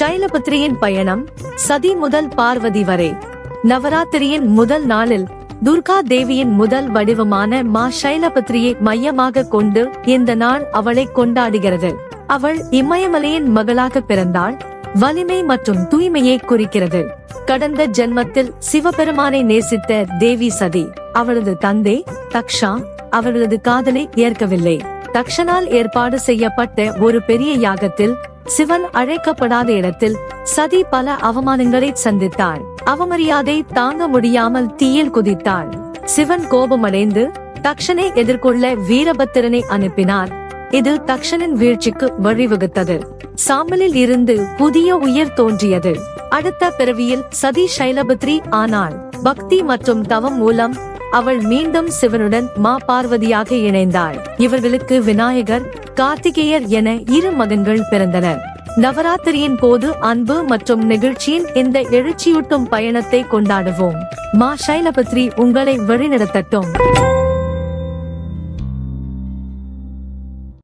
ஷைலபுத்திரியின் பயணம் சதி முதல் பார்வதி வரை. நவராத்திரியின் முதல் நாளில் துர்கா தேவியின் முதல் வடிவமான மா ஷைலபுத்திரியை மையமாக கொண்டு இந்த நாள் அவளை கொண்டாடுகிறது. அவள் இமயமலையின் மகளாக பிறந்தாள் வலிமை மற்றும் தூய்மையை குறிக்கிறது. கடந்த ஜென்மத்தில் சிவபெருமானை நேசித்த தேவி சதி அவளது தந்தை தக்ஷா அவர்களது காதலை ஏற்கவில்லை. தக்ஷனால் ஏற்பாடு செய்யப்பட்ட ஒரு பெரிய யாகத்தில் சிவன் அழைக்கப்படாத இடத்தில் சதி பல அவமானங்களை சந்தித்தாள். அவமரியாதை தாங்க முடியாமல் தீயில் குதித்தாள். சிவன் கோபமடைந்து தக்ஷனை எதிர்கொள்ள வீரபத்திரனை அனுப்பினார். இது தக்ஷனின் வீழ்ச்சிக்கு வழிவகுத்தது. சாம்பலில் இருந்து புதிய உயிர் தோன்றியது. அடுத்த பிறவியில் சதி சைலபத்ரி ஆனாள். பக்தி மற்றும் தவம் மூலம் அவள் மீண்டும் சிவனுடன் மா பார்வதியாக இணைந்தாள். இவர்களுக்கு விநாயகர் கார்த்திகேயர் என இரு மகன்கள் பிறந்தனர். நவராத்திரியின் போது அன்பு மற்றும் நெகிழ்ச்சியின் இந்த எழுச்சியூட்டும் பயணத்தை கொண்டாடுவோம். மா சைலபத்ரி உங்களை வழிநடத்தட்டும்.